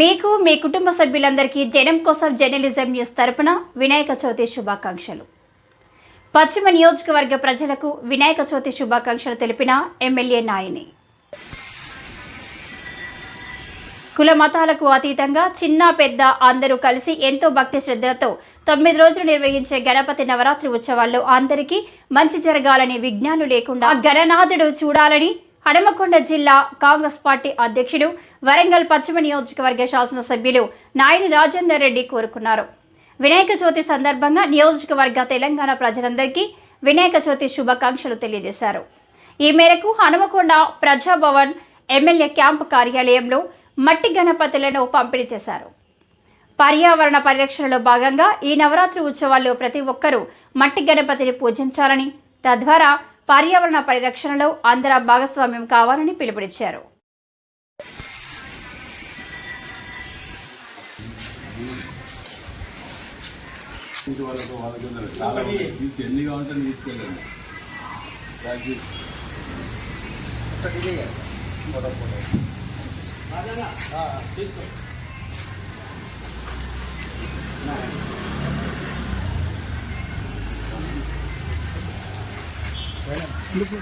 మీకు మీ కుటుంబ సభ్యులందరికీ జనం కోసం జర్నలిజం న్యూస్ తరపున వినాయక చవితి శుభాకాంక్షలు. పశ్చిమ నియోజకవర్గ ప్రజలకు వినాయక చవితి శుభాకాంక్షలు తెలిపిన ఎమ్మెల్యే నాయని. కుల మతాలకు అతీతంగా చిన్న పెద్ద అందరూ కలిసి ఎంతో భక్తి శ్రద్ధలతో తొమ్మిది రోజులు నిర్వహించే గణపతి నవరాత్రి ఉత్సవాల్లో అందరికీ మంచి జరగాలని విజ్ఞానం లేకుండా గణనాథుడు చూడాలని హడమకొండ జిల్లా కాంగ్రెస్ పార్టీ అధ్యక్షుడు వరంగల్ పశ్చిమ నియోజకవర్గ శాసనసభ్యులు నాయని రాజేందర్ రెడ్డి కోరుకున్నారు. వినాయక చవితి సందర్భంగా నియోజకవర్గ తెలంగాణ ప్రజలందరికీ వినాయక చవితి శుభాకాంక్షలు తెలియజేశారు. ఈ మేరకు హనుమకొండ ప్రజాభవన్ ఎమ్మెల్యే క్యాంపు కార్యాలయంలో మట్టి గణపతులను పంపిణీ చేశారు. పర్యావరణ పరిరక్షణలో భాగంగా ఈ నవరాత్రి ఉత్సవాల్లో ప్రతి ఒక్కరూ మట్టి గణపతిని పూజించాలని తద్వారా పర్యావరణ పరిరక్షణలో అందరూ భాగస్వామ్యం కావాలని పిలుపునిచ్చారు. ఇంటి వాళ్ళకి చాలా తీసుకు. ఎన్ని కావాలంటే తీసుకెళ్ళండి lúc lúc